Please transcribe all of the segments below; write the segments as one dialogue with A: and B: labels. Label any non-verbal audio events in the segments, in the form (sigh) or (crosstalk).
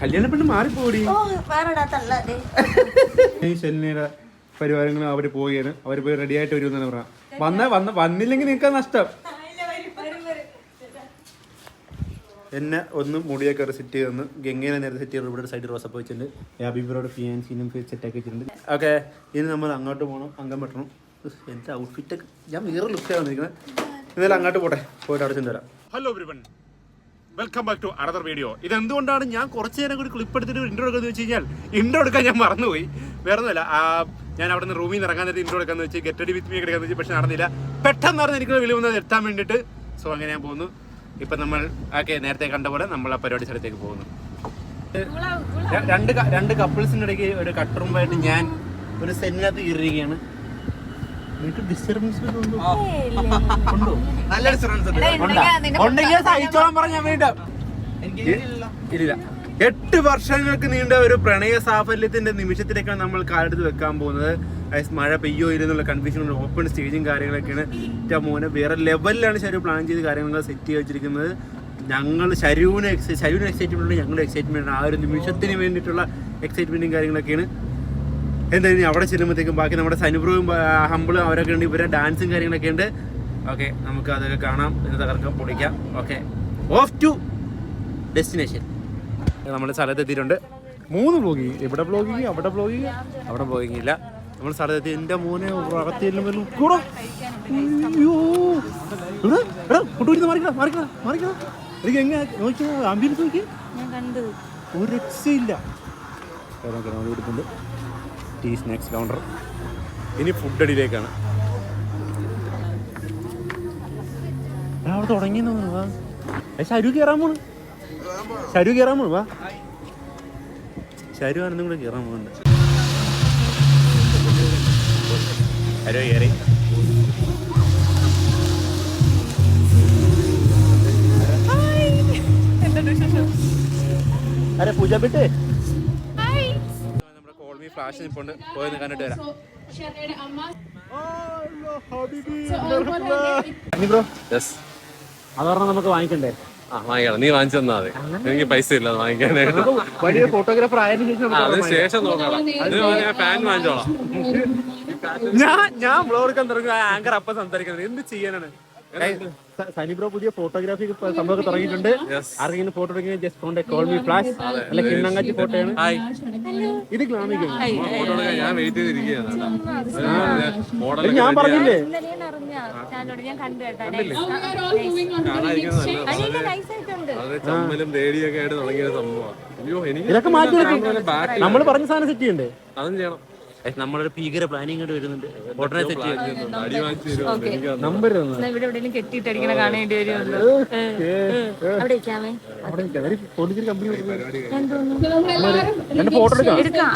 A: കല്യാണ പെണ്ണ് മാറിപ്പോടി. പരിവാരങ്ങളും അവർ പോവുകയാണ്. അവർ പോയി റെഡി ആയിട്ട് വരുമെന്നാണ് പറഞ്ഞത് വന്ന വന്ന വന്നില്ലെങ്കിൽ നിങ്ങൾക്ക് നഷ്ടം. എന്നെ ഒന്ന് മുടിയൊക്കെ ഒരു സെറ്റ് ചെയ്ത് തന്ന് ഗംഗേനെ നേരെ സെറ്റ് ചെയ്ത് ഇവിടെ സൈഡ് റോസപ്പ് വെച്ചിട്ടുണ്ട് യാബിബിറോട് ഫിയാൻസിനും സെറ്റ് ആക്കി വെച്ചിട്ടുണ്ട്. ഓക്കെ ഇനി നമ്മൾ അങ്ങോട്ട് പോകണം അംഗം വെട്ടണം എന്റെ ഔട്ട്ഫിറ്റ് ഔട്ട്ഫിറ്റൊക്കെ ഞാൻ വേറെ ലുക്കാണ് വന്നിരിക്കുന്നത് എന്നാലും അങ്ങോട്ട് പോട്ടെ. പോയിട്ട് അവിടെ ചെന്ന് വരാം. Hello everyone welcome back to another video ഇത് എന്തുകൊണ്ടാണ് ഞാൻ കുറച്ച് നേരം കൂടി ക്ലിപ്പ് എടുത്തിട്ട് ഇൻട്രോ എടുക്കുന്നത് വെച്ച് കഴിഞ്ഞാൽ ഇൻട്രോ എടുക്കാൻ ഞാൻ മറന്നുപോയി. വേറെ ഒന്നുമില്ല ഞാൻ അവിടെ നിന്ന് റൂമിൽ നിന്ന് ഇറങ്ങാൻ നേരത്തെ ഇൻട്രോ എടുക്കാന്ന് വെച്ച് ഗെറ്റ് അടി വിത്ത് മീ എടുക്കാന്ന് വെച്ച് പക്ഷെ നടന്നില്ല. പെട്ടെന്ന് പറഞ്ഞ് എനിക്ക് വിളി വന്നത് എത്താൻ വേണ്ടിയിട്ട്. സോ അങ്ങനെ ഞാൻ പോകുന്നു. ഇപ്പൊ നമ്മൾ ഓക്കെ നേരത്തെ കണ്ട പോലെ നമ്മൾ ആ പരിപാടി സ്ഥലത്തേക്ക് പോകുന്നു. രണ്ട് രണ്ട് കപ്പിൾസിന്റെ ഇടയ്ക്ക് ഒരു കട്ടറുമ്പായിട്ട് ഞാൻ ഒരു സെന്നിനകത്ത് കയറിയിരിക്കുകയാണ് നിങ്ങൾക്ക് ഡിസ്റ്റർബൻസ് ഉണ്ടോ ഉണ്ടോ
B: നല്ല ഡിസ്റ്റർബൻസ് ഉണ്ട്.
A: ഉണ്ടാ? ഉണ്ടെങ്കിൽ സഹിച്ചോളാൻ പറഞ്ഞാൽ വേണ്ട. ഇല്ല എട്ട് വർഷങ്ങൾക്ക് നീണ്ട ഒരു പ്രണയ സാഫല്യത്തിന്റെ നിമിഷത്തിലേക്കാണ് നമ്മൾ കാലെടുത്ത് വെക്കാൻ പോകുന്നത്. മഴ പെയ്യോ ഇല്ലെന്നുള്ള കൺഫ്യൂഷൻ ഓപ്പൺ സ്റ്റേജും കാര്യങ്ങളൊക്കെയാണ്. ഏറ്റവും മോനെ വേറെ ലെവലിലാണ് ശരി പ്ലാൻ ചെയ്ത് കാര്യങ്ങൾ സെറ്റ് ചെയ്ത് വെച്ചിരിക്കുന്നത്. ഞങ്ങൾ ശരൂന് ശരൂന് എക്സൈറ്റ്മെന്റ് ഉണ്ട് ഞങ്ങളുടെ എക്സൈറ്റ്മെന്റ് ആ ഒരു നിമിഷത്തിന് വേണ്ടിയിട്ടുള്ള എക്സൈറ്റ്മെന്റും കാര്യങ്ങളൊക്കെയാണ്. എന്തായാലും അവിടെ ചെല്ലുമ്പോഴത്തേക്കും ബാക്കി നമ്മുടെ സനുപ്രവും ഹമ്പിളും അവരൊക്കെ ഉണ്ട്. ഇവരെ ഡാൻസും കാര്യങ്ങളൊക്കെ ഉണ്ട്. ഓക്കെ നമുക്ക് അതൊക്കെ കാണാം. എന്ന് തകർക്കാം പൊളിക്കാം. ഓക്കെ ഓഫ് ടു ഡെസ്റ്റിനേഷൻ നമ്മുടെ സ്ഥലത്ത് എത്തിയിട്ടുണ്ട് മൂന്ന് ബ്ലോഗിങ് ഇവിടെ ബ്ലോഗിങ് അവിടെ ബ്ലോഗിങ് അവിടെ ബ്ലോഗിങ് ഇല്ല. നമ്മൾ സ്ഥലത്തെത്തി. എന്റെ മോനെ അകത്ത് ചെല്ലുമ്പോൾ കൂടോ അയ്യോ. ഇവിടെ കൊണ്ടുപോയി എനിക്ക് എങ്ങനെ നോക്കിയാ ആംബിയൻസ് നോക്കി. ഒരു രക്ഷയില്ല. കൊടുക്കുന്നുണ്ട് ടീ സ്നാക്സ് കൗണ്ടർ ഇനി ഫുഡ് അടിയിലേക്കാണ്. അവിടെ തുടങ്ങി വാ. ശരു കയറാൻ പോണ്. ശരു കയറാൻ പോണ് വാ. ശരു ആനന്ദം കൂടെ കയറാൻ പോകുന്നുണ്ട് ശരു കയറി അരെ പൂജ പെട്ടേ? കോൾമി ഫ്ലാഷ് നിപ്പുണ്ട് പോയി കണ്ടിട്ട് വരാം. ബ്രോ
B: യെസ്
A: അതൊരെണ്ണം നമുക്ക് വാങ്ങിക്കണ്ടേ?
B: ആ വാങ്ങിക്കണം. നീ വാങ്ങിച്ചു തന്നാ മതി. എനിക്ക് പൈസ ഇല്ല വാങ്ങിക്കാനായിട്ട്.
A: വലിയ ഫോട്ടോഗ്രാഫർ ആയതിനു ശേഷം
B: അതിന് ശേഷം നോക്കണം ഞാൻ ഫാൻ വാങ്ങിച്ചോളാം.
A: ഞാൻ ഞാൻ ബ്ലോ എടുക്കാൻ തുടങ്ങി. ആങ്കർ അപ്പൊ സംസാരിക്കുന്നത്. എന്ത് ചെയ്യാനാണ്? സനി ബ്രോ പുതിയ ഫോട്ടോഗ്രാഫി സംഭവം തുടങ്ങിയിട്ടുണ്ട്.
B: ആരെങ്കിലും
A: ആർക്കെങ്കിലും ഫോട്ടോ എടുക്കുന്ന just phone call me flash അല്ല കിണ്ണങ്ങാച്ചി ഫോട്ടോയാണ്
B: ആണ്.
A: ഇത് ഗ്ലാമിക്കും
B: ഫോട്ടോ എടുക്കാൻ ഞാൻ
A: ഞാൻ പറഞ്ഞില്ലേ? ഇതൊക്കെ മാറ്റി നമ്മൾ പറഞ്ഞ സാധനം സെറ്റ് ചെയ്യണ്ടേ?
B: അതും ചെയ്യണം.
A: നമ്മളൊരു ഭീകര പ്ലാനിങ് ആയിട്ട് വരുന്നുണ്ട്. ഉടനെ
B: എനിക്ക്
A: നമ്പർ
C: എന്നാ ഇവിടെ എവിടെയെങ്കിലും കെട്ടിയിട്ടടിക്കണ കാണേണ്ടി വരുമല്ലോ. അവിടെ ഇരിക്കാമേ
A: ഫോട്ടോ എടുക്കാം.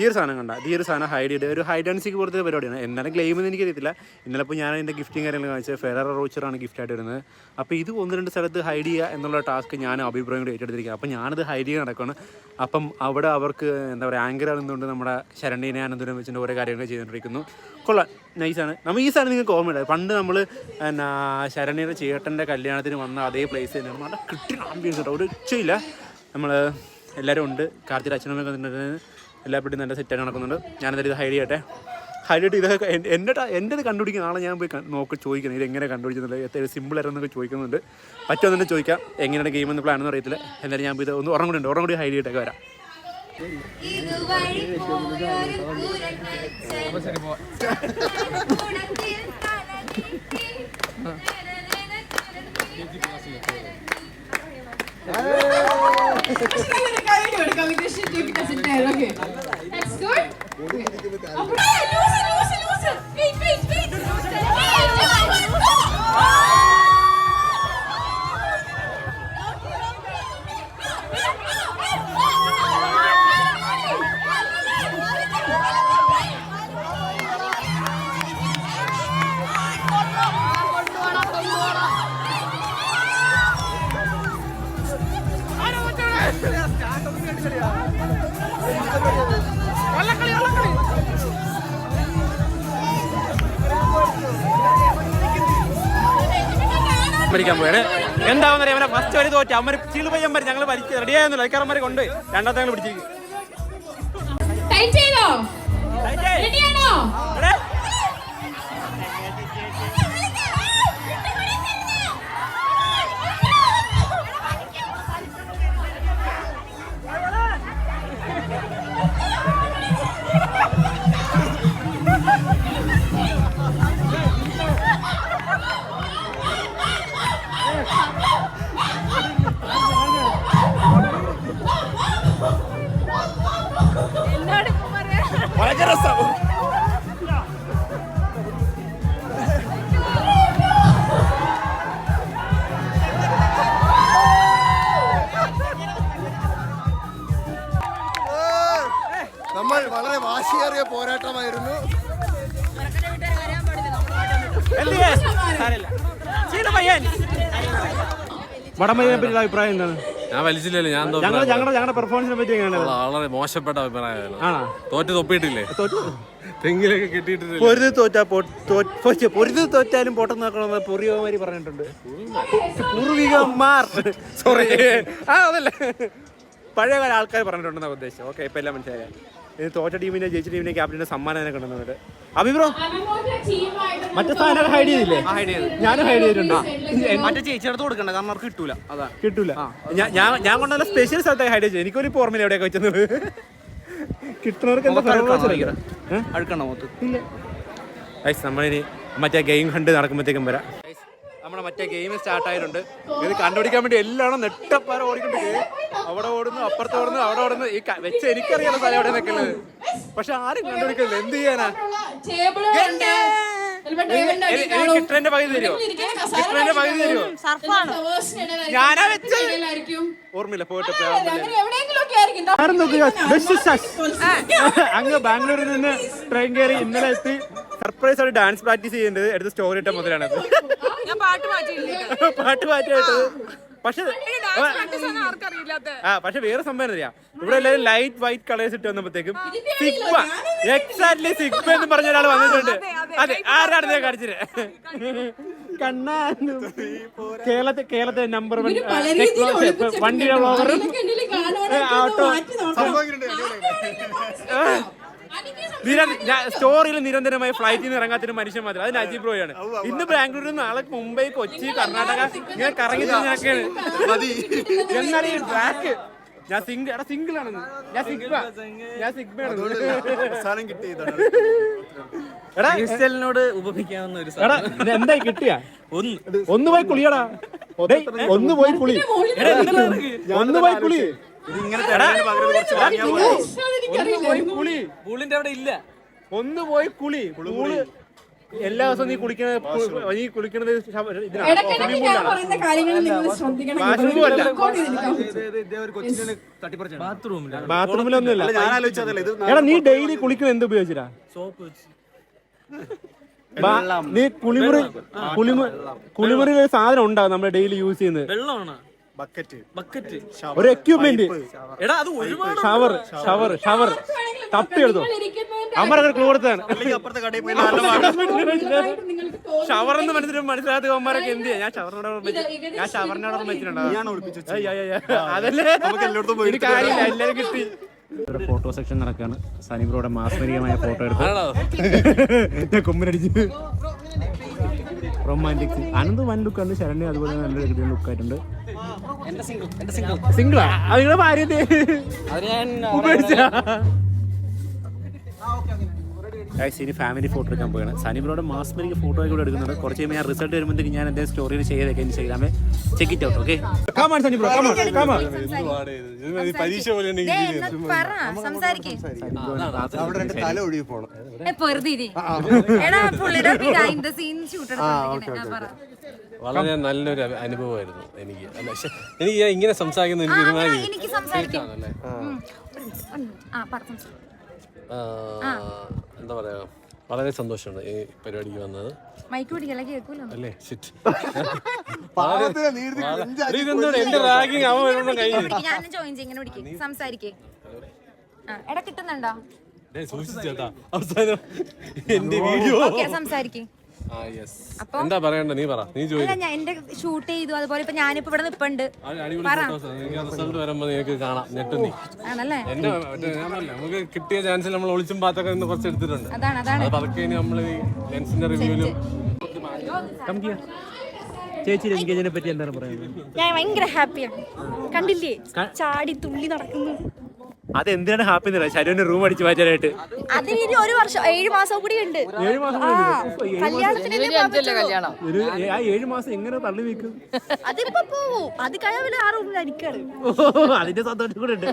A: ഈ ഒരു സാധനം കണ്ട ഈ ഒരു സാധനം ഹൈഡ് ചെയ്ത് ഒരു ഹൈഡ് ആൻഡ് സീക്ക് പോലത്തെ പരിപാടിയാണ്. എന്നാലും ക്ലെയിം എന്ന് എനിക്കറിയത്തില്ല. ഇന്നലെ ഞാൻ അതിന്റെ ഗിഫ്റ്റും കാര്യങ്ങൾ കാണിച്ചത് ഫെറർ റോച്ചറാണ് ഗിഫ്റ്റ് ആയിട്ട് വരുന്നത് അപ്പോൾ ഇത് ഒന്ന് രണ്ട് സ്ഥലത്ത് ഹൈഡ് ചെയ്യുക എന്നുള്ള ടാസ്ക് ഞാൻ അഭിപ്രായം കൂടി ഏറ്റെടുത്തിരിക്കുക അപ്പോൾ ഞാനത് ഹൈഡ് ചെയ്യാൻ നടക്കുകയാണ് അപ്പം അവിടെ അവർക്ക് എന്താ പറയുക ആങ്കർ ആണെന്നുകൊണ്ട് നമ്മുടെ ശരണ്യനെ അനന്തരം വെച്ചിട്ട് ഓരോ കാര്യങ്ങൾ ചെയ്തുകൊണ്ടിരിക്കുന്നു. കൊള്ളാം. നൈസാണ് നമ്മൾ ഈ സാധനം നിങ്ങൾക്ക് ഓർമ്മയില്ല പണ്ട് നമ്മൾ എന്നാ ശരണ്യയുടെ ചേട്ടന്റെ കല്യാണത്തിന് വന്ന അതേ പ്ലേസ് തന്നെയാണ്. നല്ല കിട്ടിയ ആംബിയൻസ് കേട്ടോ ഒരു ഉച്ചയില്ല നമ്മൾ എല്ലാവരും ഉണ്ട്. കാർത്തിയുടെ അച്ഛനമ്മ വന്നിട്ടുണ്ട് പിടിയും നല്ല സെറ്റായിട്ട് നടക്കുന്നുണ്ട്. ഞാനെന്തായാലും ഇത് ഹൈഡ് ചെയ്യട്ടെ. ഹൈഡ് ചെയ്തിട്ട് ഇതൊക്കെ എൻ- എന്റെ എന്റെ ഇത് കണ്ടുപിടിക്കുന്ന ആളെ ഞാൻ പോയി നോക്കി ചോദിക്കുന്നത്. ഇത് എങ്ങനെ കണ്ടുപിടിക്കുന്നുണ്ട്? എത്ര സിമ്പിൾ ആയിരുന്നൊക്കെ ചോദിക്കുന്നുണ്ട്. പറ്റുമെന്ന് തന്നെ ചോദിക്കാം. എങ്ങനെയാണ് ഗെയിം എന്ന് പ്ലാൻ എന്ന് അറിയത്തില്ല. എന്തായാലും ഞാൻ പോയി ഇത് ഒന്ന് ഉറങ്ങും കൂടി ഉണ്ട്. ഉറങ്ങും കൂടി ഹൈഡ് ചെയ്തിട്ടൊക്കെ വരാം. good. Communication took us in there.
D: Okay. That's good. Okay. Oh, wait, wait, wait.
A: മേടിക്കാൻ പോയാണ് എന്താവുന്ന അവനെ ഫസ്റ്റ് വരി തോറ്റ. അമ്മര് ചീൾ പയ്യന്മാർ ഞങ്ങൾ വലിച്ചു റെഡിയായിരുന്നു ഐക്കാറന്മാരെ കൊണ്ട് രണ്ടാമത്തെ ഞങ്ങൾ പിടിച്ചിരിക്കും. രസം
E: നമ്മൾ വളരെ വാശിയേറിയ പോരാട്ടമായിരുന്നു.
A: വടംവലിനെ പറ്റിയുള്ള അഭിപ്രായം എന്താണ്?
B: ഞാൻ വലിച്ചില്ലല്ലോ ഞാൻ
A: ഞങ്ങൾ ഞങ്ങളുടെ ഞങ്ങളുടെ പെർഫോമൻസിനെ പറ്റി എങ്ങനെയാണ്?
B: വളരെ മോശപ്പെട്ട അഭിപ്രായമാണ്.
A: ആണോ?
B: തോറ്റ് തൊപ്പിയിട്ടില്ലേ?
A: തോറ്റു?
B: തെങ്ങിലൊക്കെ കിട്ടിയിട്ടില്ല
A: പൊരുത് തോറ്റാ പൊരുത് തോറ്റാലും പൊട്ടം നോക്കണമെന്ന് പൂർവികമാര് പറഞ്ഞിട്ടുണ്ട്. പൂർവികന്മാർ. സോറി ആ അതല്ല. പഴയ കാല ആൾക്കാർ പറഞ്ഞിട്ടുണ്ടെന്നാണ് ഉദ്ദേശം. ഓക്കെ ഇപ്പൊ എല്ലാം മനസ്സിലായ. ഇത് തോറ്റ ടീമിനെ ജയിച്ച ടീമിനെ ക്യാപ്റ്റന്റെ സമ്മാനം കൊണ്ടുവന്നിട്ട്
D: ടീമായിട്ട്
A: മറ്റേ സാധനം ഹൈഡ് ചെയ്തില്ലേ? ഞാനും ഹൈഡ് ചെയ്തിട്ടുണ്ട്?
F: മറ്റേ ചേച്ചിയുടെ കൊടുക്കണ്ട കാരണം അവർക്ക് കിട്ടൂല. അതാ.
A: കിട്ടൂല. ഞാൻ ഞാൻ കൊണ്ടുവന്ന സ്പെഷ്യൽ സ്ഥലത്തേക്ക് ഹൈഡ് ചെയ്തു. എനിക്കൊരു ഓർമ്മയില്ല എവിടെയൊക്കെ വെച്ചത്? കിട്ടുന്നവർക്ക് എന്താ ഫലം
F: അഴുക്കണ മൊത്തം
A: ഇല്ല. നമ്മളിനി മറ്റേ ഗെയിം കണ്ട് നടക്കുമ്പോഴത്തേക്കും വരാം. നമ്മുടെ മറ്റേ ഗെയിം സ്റ്റാർട്ട് ആയിട്ടുണ്ട്. ഇത് കണ്ടുപിടിക്കാൻ വേണ്ടി എല്ലാം നെട്ടപ്പാറ ഓടിക്കൊണ്ടിരിക്കുക അവിടെ ഓടുന്നു അപ്പുറത്ത് ഓടുന്നു അവിടെ ഓടുന്നു. ഈ വെച്ച് എനിക്കറിയാലോ സ്ഥലം എവിടെ നിൽക്കുന്നത് പക്ഷെ ആരും കണ്ടുപിടിക്കില്ല എന്ത് ചെയ്യാനാ? പകുതി തരുമോ? പകുതി തരുമോ. ഞാനാ. ഓർമ്മയില്ല പോയിട്ട് അങ്ങ് ബാംഗ്ലൂരിൽ നിന്ന് ട്രെയിൻ കയറി ഇന്നലെ എത്തി. സർപ്രൈസ് ആയിട്ട് ഡാൻസ് പ്രാക്ടീസ് ചെയ്യേണ്ടത് എടുത്ത് സ്റ്റോറി ഇട്ട മുതലാണ്
C: ഞാൻ പാട്ട്
A: മാറ്റിയിട്ട് (laughs) പക്ഷെ ആ പക്ഷെ വേറെ സംഭവം അറിയാം? ഇവിടെ എല്ലാവരും ലൈറ്റ് വൈറ്റ് കളേഴ്സ് ഇട്ട് വന്നപ്പോഴത്തേക്കും സിഗ്മ എക്സാക്ട്ലി സിഗ്മ എന്ന് പറഞ്ഞ ഒരാൾ വന്നിട്ടുണ്ട്. അതെ ആരാണ് ഞാൻ കാണിച്ചത്? കണ്ണാനും (laughs) കേരളത്തെ കേരളത്തെ നമ്പർ വൺ. വണ്ടിയുടെ ഓവറും
D: ആരെങ്കിലും
A: സ്റ്റോറിയിൽ നിരന്തരമായി ഫ്ലൈറ്റിൽ നിന്ന് ഇറങ്ങാത്തൊരു മനുഷ്യൻ മാത്രം. അത് നജീബ് ബ്രോയാണ് ഇന്ന് ബാംഗ്ലൂരിൽ നിന്ന് നാളെ മുംബൈ കൊച്ചി കർണാടക ഇങ്ങനെ കറങ്ങി തിരിഞ്ഞൊക്കെയാണ് എന്നാൽ ഈ ട്രാക്ക് ഞാൻ സിംഗിൾ എടാ സിംഗിൾ ആണെന്ന്. ഞാൻ സിഗ്മ. ഞാൻ
E: സിഗ്മയാണ്
A: എടാ
F: ഉപമിക്കാവുന്ന ഒരു
A: എടാ ഇത് എന്തായി കിട്ടിയ? ഒന്ന്. ഒന്ന് പോയി കുളിയടാ. ഒന്ന് പോയി കുളി. എടാ, ഒന്ന് പോയി കുളി.
F: പൂളിന്റെ അവിടെ ഇല്ല.
A: ഒന്ന് പോയി കുളി. കുളി എല്ലാ ദിവസവും നീ കുളിക്കണത് നീ കുളിക്കണത് ബാത്റൂമിലൊന്നുമില്ല.
E: ഞാൻ ആലോചിച്ചതല്ല ഇത്
A: എടാ നീ ഡെയിലി കുളിക്കണത് എന്ത് ഉപയോഗിച്ചിട്ടാ?
F: സോപ്പ് വെച്ച്.
A: ബാ- നീ കുളിമുറി കുളിമുറി കുളിമുറിയിൽ സാധനം ഉണ്ടാവും നമ്മൾ ഡെയിലി യൂസ് ചെയ്യുന്നത്.
F: വെള്ളമാണ്?
E: ബക്കറ്റ്.
F: ബക്കറ്റ്.
A: ഒരു എക്യുപ്മെന്റ്
F: എടാ അത് ഒരുപാട്
A: ഷവർ ഷവർ ഷവർ. തപ്പി എടുത്തോ? അമ്മരൊക്കെ ക്ലൂ കൊടുത്താണ്. ഷവർ എന്ന് മനസ്സിലും മനസ്സിലാത്ത അവന്മാരൊക്കെ എന്ത് ചെയ്യാ? ഞാൻ ഷവറിനോട് ഞാൻ ഷവറിനോട്. അതല്ലേ? കാര്യമില്ല എല്ലാരും കിട്ടി. ഫോട്ടോ സെക്ഷൻ നടക്കാണ്. സനീബ്രോടെ മാസ്മരികമായ ഫോട്ടോ എടുത്തു.
B: ആണോ?
A: കൊമ്പിനടിച്ച്. റൊമാന്റിക് അനന്ത് വൻ ലുക്കാണ് ശരണ്യ അതുപോലെ നല്ല ലുക്കായിട്ടുണ്ട്
F: എന്റെ സിംഗിൾ
A: സിംഗിളാ അത് നിങ്ങളെ ഭാര്യ
F: ഞാൻ
A: ഇനി ഫാമിലി ഫോട്ടോ എടുക്കാൻ പോയാണ് സനിബ്രോയുടെ മാസ്മരിക ഫോട്ടോ കൂടെ എടുക്കുന്നുണ്ട്. കുറച്ച് കഴിയുമ്പോൾ ഞാൻ റിസൾട്ട് വരുമ്പോഴത്തേക്ക് ഞാൻ എന്തെങ്കിലും സ്റ്റോറിയിൽ ചെയ്തേക്കാം ഇൻസ്റ്റാഗ്രാമിൽ check it out okay come on സനിബ്രോ come on come on
B: പരീക്ഷ പോലെ
C: സംസാരിക്കേ.
E: അവിടെ രണ്ട് തല ഒഴുകി പോണം.
C: പൊറുതിരി എടാ പുള്ളിയുടെ ബിഹൈൻഡ് ദ സീൻ ഷൂട്ട് പറ.
B: വളരെ നല്ലൊരു അനുഭവമായിരുന്നു എനിക്ക്. എനിക്ക് ഇങ്ങനെ സംസാരിക്കുന്ന എനിക്ക്
C: ആ,
B: ഒരുമാതിരി എന്താ പറയാ വളരെ സന്തോഷമുണ്ട് ഈ പരിപാടിക്ക് വന്നത്.
C: മൈക്ക് പിടിക്കല കേൾക്കൂലോ?
B: അല്ലേ? (laughs) എന്റെ റാഗിങ് അവൻ
C: ഞാൻ ജോയിൻ ചെയ്യും ഇങ്ങനെ സംസാരിക്കേ. ആ എടാ കിട്ടുന്നുണ്ടോ?
B: സൂക്ഷിച്ചേട്ടാ അവസാനം എന്റെ വീഡിയോ
C: ഓക്കെ സംസാരിക്കേ.
B: എന്താ പറയണ്ട? നീ പറ. നീ ചോദിച്ചു
C: ഞാൻ എന്റെ ഷൂട്ട് ചെയ്തു. അതുപോലെ ഇപ്പൊ ഞാനിപ്പോ ഇവിടെ നിപ്പുണ്ട്.
B: റിസൾട്ട് വരുമ്പോ നിനക്ക് കാണാം. ഞെട്ടും നീ.
C: ആണല്ലേ?
B: എന്റെ ഞാനല്ല. നമുക്ക് കിട്ടിയ ചാൻസിൽ നമ്മൾ ഒളിച്ചും പാത്തൊക്കെ നിന്ന് കുറച്ച് എടുത്തിട്ടുണ്ട്.
C: അതാണ് അതാണ്.
B: അത് പതുക്കെ ഇനി നമ്മൾ ലെൻസിന്റെ റിവ്യൂലും
F: ചേച്ചി എൻഗേജിനെ പറ്റി എന്താണ് പറയുന്നത്?
C: ഞാൻ ഭയങ്കര ഹാപ്പിയാണ് കണ്ടില്ലേ? ചാടി തുള്ളി നടക്കുന്നു.
A: അത് ഹാപ്പി ഹാപ്പി എന്നല്ല ശരീരം റൂം അടിച്ചു മാറ്റാനായിട്ട്.
C: അതിന് ഇനി ഒരു വർഷം ഏഴ് മാസം കൂടി ഉണ്ട്.
A: ഏഴ് മാസം
C: ആ കല്യാണത്തിന് ഇനി കല്യാണം?
A: ഒരു ആ ഏഴ് മാസം എങ്ങനെ തള്ളി വെക്കും?
C: അതിപ്പോ പോവും. അത് കഴിയാൻ ആ റൂമിൽ ഓ,
A: അതിന്റെ സന്തോഷം കൂടെ ഉണ്ട്.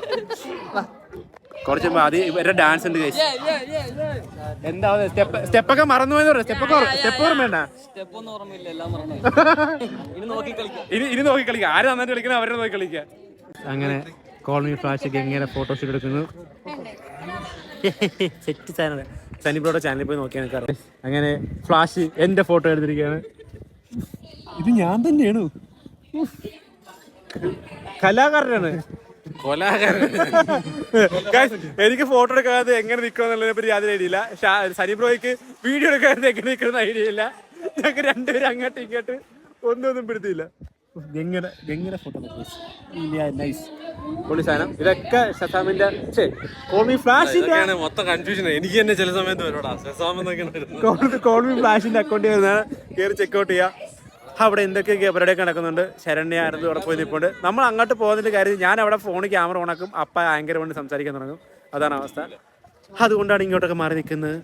A: കുറച്ച് മുമ്പ് അത് ഇവരുടെ ഡാൻസ് ഉണ്ട് guys. എന്താ സ്റ്റെപ്പ് സ്റ്റെപ്പൊക്കെ മറന്നു പോയെന്ന് പറയാം സ്റ്റെപ്പൊക്കെ സ്റ്റെപ്പ് ഓർമ്മ
F: ഓർമ്മയില്ല എല്ലാം മറന്നു (laughs) ഇനി നോക്കി കളിക്കാം.
A: ഇനി ഇനി നോക്കി കളിക്കുക ആര് നന്നായിട്ട് കളിക്കണം അവരെ നോക്കി കളിക്കുക അങ്ങനെ കോളനി ഫ്ലാഷ് ഒക്കെ എങ്ങനെ ഫോട്ടോഷൂട്ട് എടുക്കുന്നു. (laughs) സെറ്റ് ചാനൽ സനിബ്രോയുടെ ചാനലിൽ പോയി നോക്കിയാൽ എനിക്ക് അങ്ങനെ ഫ്ലാഷ് എന്റെ ഫോട്ടോ എടുത്തിരിക്കുകയാണ്. ഇത് ഞാൻ തന്നെയാണ്. കലാകാരനാണ്. എനിക്ക് ഫോട്ടോ എടുക്കാതെ എങ്ങനെ നിൽക്കണം എന്നുള്ളതിനെ പറ്റി യാതൊരു ഐഡിയ ഇല്ല. സനി ബ്രോയ്ക്ക് വീഡിയോ എടുക്കാതെ എങ്ങനെ നിൽക്കുന്ന ഐഡിയ ഇല്ല. ഞങ്ങൾക്ക് രണ്ടുപേരും അങ്ങോട്ട് ഇങ്ങോട്ട് ഒന്നും ഒന്നും പിടുത്തില്ല. എങ്ങനെ എങ്ങനെ ഫോട്ടോ നൈസ് പൊളി സാധനം. ഇതൊക്കെ ഷസാമിന്റെ കോമി ഫ്ലാഷിന്റെ
B: ഇതൊക്കെയാണ് മൊത്തം കൺഫ്യൂഷൻ എനിക്ക് തന്നെ ചില സമയത്ത് വരോടാ
A: കോൾമി ഫ്ലാഷിന്റെ അക്കൗണ്ട് വരുന്നതാണ്. കയറി ചെക്കൗട്ട് ചെയ്യുക അവിടെ എന്തൊക്കെയൊക്കെ പരിപാടിയൊക്കെ നടക്കുന്നുണ്ട് ശരണ്യ ആയിരുന്നു അവിടെ പോയി നിൽപ്പുണ്ട് നമ്മൾ അങ്ങോട്ട് പോകുന്നതിന്റെ കാര്യം ഞാൻ അവിടെ ഫോണിൽ ക്യാമറ ഓണാക്കും അപ്പ ആങ്കർ കൊണ്ട് സംസാരിക്കാൻ തുടങ്ങും. അതാണ് അവസ്ഥ. അതുകൊണ്ടാണ് ഇങ്ങോട്ടൊക്കെ മാറി നിൽക്കുന്നത്.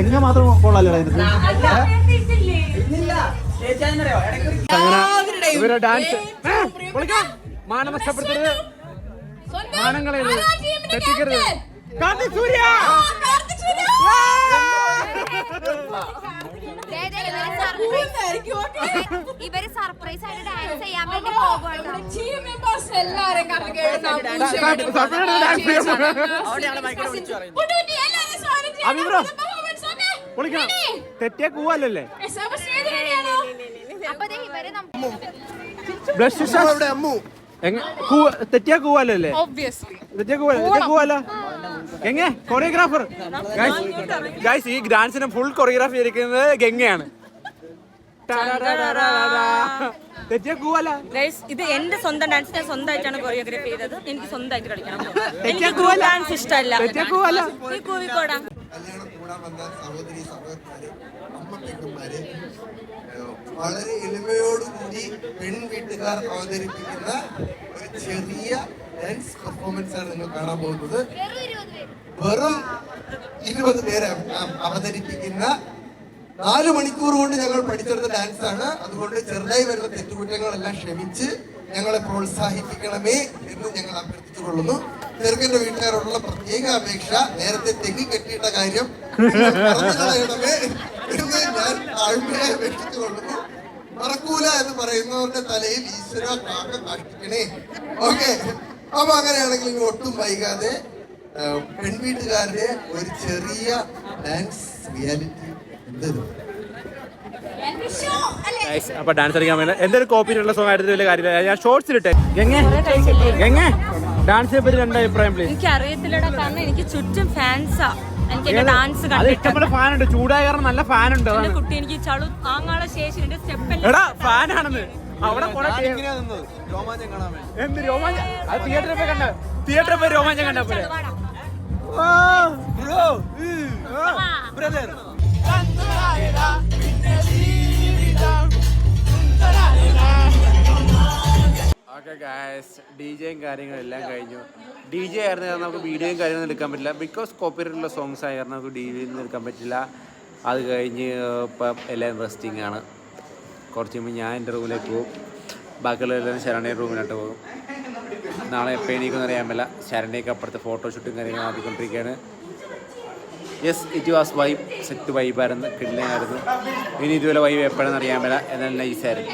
A: എങ്ങ മാത്രം കൊള്ളാലോ അങ്ങനെ ഇവരെ ഡാൻസ് മാനം നഷ്ടപ്പെടുത്തരുത്. മാനങ്ങളെ തെറ്റിക്കരുത്. കാർത്തിക് സൂര്യ!
C: ഇവർ സർപ്രൈസ് ആയിട്ട് ഡാൻസ് ചെയ്യാൻ വേണ്ടി പോകുവാണ്
A: തെറ്റിയ കൂവല്ലേ തെറ്റിയ കൂവല്ലേ തെറ്റിയ കൂവല്ല? എങ്ങനെ കൊറിയോഗ്രാഫർ ഗൈസ് ഈ ഡാൻസിന് ഫുൾ കൊറിയോഗ്രാഫി ചെയ്തിരിക്കുന്നത് ഗംഗയാണ്. തെറ്റിയ കൂവല്ല
C: ഗൈസ് ഇത് എന്റെ സ്വന്തം ഡാൻസ് ഞാൻ സ്വന്തമായിട്ടാണ് കൊറിയോഗ്രാഫി ചെയ്തത്. എനിക്ക് സ്വന്തമായിട്ട് കളിക്കണം എനിക്ക്. ഗ്രൂപ്പ് ഡാൻസ് ഇഷ്ടമല്ല നീ കൂവിക്കോടാ
E: കല്യാണം കൂടാൻ വന്ന സഹോദരി സഹോദരന്മാര് അമ്മ പെങ്ങന്മാര് വളരെ എളിമയോടുകൂടി പെൺ വീട്ടുകാർ അവതരിപ്പിക്കുന്ന ഒരു ചെറിയ ഡാൻസ് പെർഫോമൻസ് ആണ് നിങ്ങൾ കാണാൻ പോകുന്നത് വെറും ഇരുപത് പേരെ അവ- അവതരിപ്പിക്കുന്ന നാല് മണിക്കൂർ കൊണ്ട് ഞങ്ങൾ പഠിച്ചെടുത്ത ഡാൻസ് ആണ്. അതുകൊണ്ട് ചെറുതായി വരുന്ന തെറ്റുകുറ്റങ്ങളെല്ലാം ക്ഷമിച്ച് ഞങ്ങളെ പ്രോത്സാഹിപ്പിക്കണമേ എന്ന് ഞങ്ങൾ അഭ്യർത്ഥിച്ചുകൊള്ളുന്നു. ചെറുക്കന്റെ വീട്ടുകാരോടുള്ള പ്രത്യേക അപേക്ഷ നേരത്തെ തെങ്ങി കെട്ടിയിട്ട കാര്യം കളയണമേ ഞാൻ താഴ്മയെ അപേക്ഷിച്ചു മറക്കൂല എന്ന് പറയുന്നവരുടെ തലയിൽ ഈശ്വര കാക്ക കാഷ്ടിക്കണേ. ഓക്കെ. അപ്പൊ അങ്ങനെയാണെങ്കിൽ ഇനി ഒട്ടും വൈകാതെ പെൺവീട്ടുകാരുടെ ഒരു ചെറിയ ഡാൻസ് റിയാലിറ്റി
A: അപ്പൊ ഡാൻസ് അടിക്കാൻ വേണ്ട എന്തൊരു ഒരു കോപ്പിയിലുള്ള സോങ് ആയിട്ട് വലിയ കാര്യമില്ല. ഞാൻ ഷോർട്സ് ഇട്ടെ എങ്ങനെ എങ്ങനെ ഡാൻസിനെ പറ്റി രണ്ട് അഭിപ്രായം പ്ലീസ്
C: എനിക്ക് അറിയത്തില്ലടാ കാരണം എനിക്ക് ചുറ്റും ഫാൻസാ എനിക്ക് ഡാൻസ്
A: ഇഷ്ടംപോലെ ഫാൻ ഉണ്ട്. ചൂടായ കാരണം നല്ല ഫാൻ ഉണ്ട്
C: കുട്ടി എനിക്ക് ചളു താങ്ങാനുള്ള ശേഷി എന്റെ സ്റ്റെപ്പ്
A: എടാ ഫാൻ ആണെന്ന്. അവിടെ എന്ത് രോമാഞ്ചം? അത് തിയേറ്ററിൽ പോയി കണ്ട? തിയേറ്ററിൽ പോയി രോമാഞ്ചം കണ്ടപ്പോലെ
F: ബ്രദർ
A: ഓക്കെ ഗായസ് ഡി ജെയും കാര്യങ്ങളും എല്ലാം കഴിഞ്ഞു. ഡി ജെ ആയിരുന്നു നമുക്ക് വീഡിയോയും കാര്യങ്ങളൊന്നും എടുക്കാൻ പറ്റില്ല. ബിക്കോസ് കോപ്പിറൈറ്റുള്ള സോങ്സ് ആയിരുന്നു നമുക്ക് ഡി വിയിൽ എടുക്കാൻ പറ്റില്ല. അത് കഴിഞ്ഞ് ഇപ്പം എല്ലാം റെസ്റ്റിംഗ് ആണ്. കുറച്ച് കഴിയുമ്പോൾ ഞാൻ എന്റെ റൂമിലേക്ക് പോകും. ബാക്കിയുള്ള എല്ലാവരും ശരണയുടെ റൂമിലോട്ട് പോകും. നാളെ എപ്പോൾ എനിക്കൊന്നും അറിയാൻ പറ്റില്ല ശരണയ്ക്ക് അപ്പുറത്തെ ഫോട്ടോഷൂട്ടും കാര്യങ്ങളും ആക്കിക്കൊണ്ടിരിക്കുകയാണ്. Yes it was vibe set വൈബായിരുന്നു കിഡ്ലായിരുന്നു ഇനി ഇതുപോലെ വൈബ് എപ്പോഴെന്ന് അറിയാൻ പറ്റില്ല എന്നാൽ നൈസായിരുന്നു